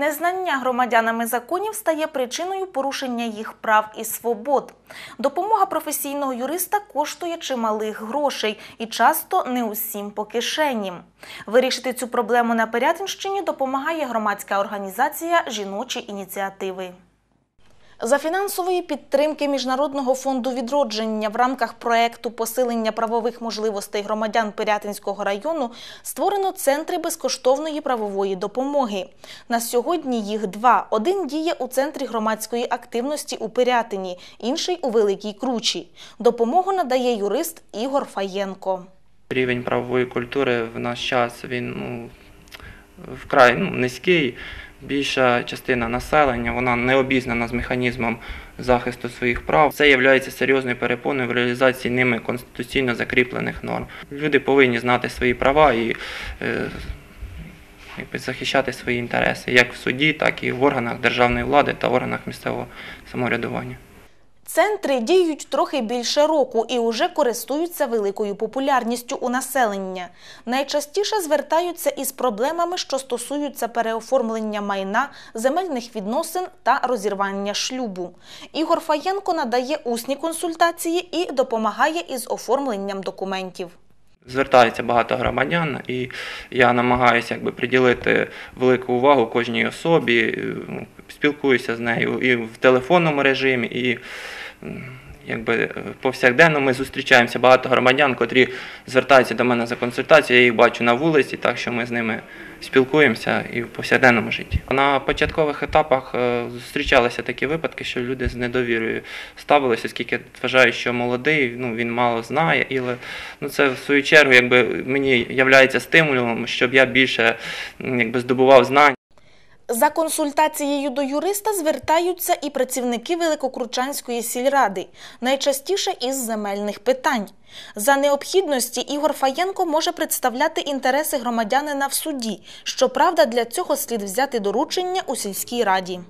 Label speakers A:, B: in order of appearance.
A: Незнання громадянами законів стає причиною порушення їх прав і свобод. Допомога професійного юриста коштує чималих грошей і часто не усім по кишені. Вирішити цю проблему на Пирятинщині допомагає громадська організація Жіночі ініціативи. За фінансової підтримки Міжнародного фонду відродження в рамках проекту посилення правових можливостей громадян Пирятинського району створено центри безкоштовної правової допомоги. На сьогодні їх два. Один діє у центрі громадської активності у Пирятині, інший у Великій Кручі. Допомогу надає юрист Ігор Фаєнко.
B: Рівень правової культури в наш час він ну, вкрай ну, низький. Більша частина населення вона не обізнана з механізмом захисту своїх прав. Це є серйозною перепоною в реалізації ними конституційно закріплених норм. Люди повинні знати свої права і е, якби, захищати свої інтереси як в суді, так і в органах державної влади та органах місцевого самоврядування.
A: Центри діють трохи більше року і уже користуються великою популярністю у населення. Найчастіше звертаються із проблемами, що стосуються переоформлення майна, земельних відносин та розірвання шлюбу. Ігор Фаєнко надає усні консультації і допомагає із оформленням документів.
B: Звертається багато громадян, і я намагаюся якби приділити велику увагу кожній особі, ну, спілкуюся з нею і в телефонному режимі, і якби повсякденно ми зустрічаємося багато громадян, котрі звертаються до мене за консультацією. Я їх бачу на вулиці, так що ми з ними спілкуємося і в повсякденному житті. На початкових етапах е, зустрічалися такі випадки, що люди з недовірою ставилися, оскільки вважають, що молодий, ну він мало знає, і ну це в свою чергу, якби мені являється стимулом, щоб я більше якби здобував знань.
A: За консультацією до юриста звертаються і працівники Великокручанської сільради, найчастіше із земельних питань. За необхідності Ігор Фаєнко може представляти інтереси громадянина в суді. Щоправда, для цього слід взяти доручення у сільській раді.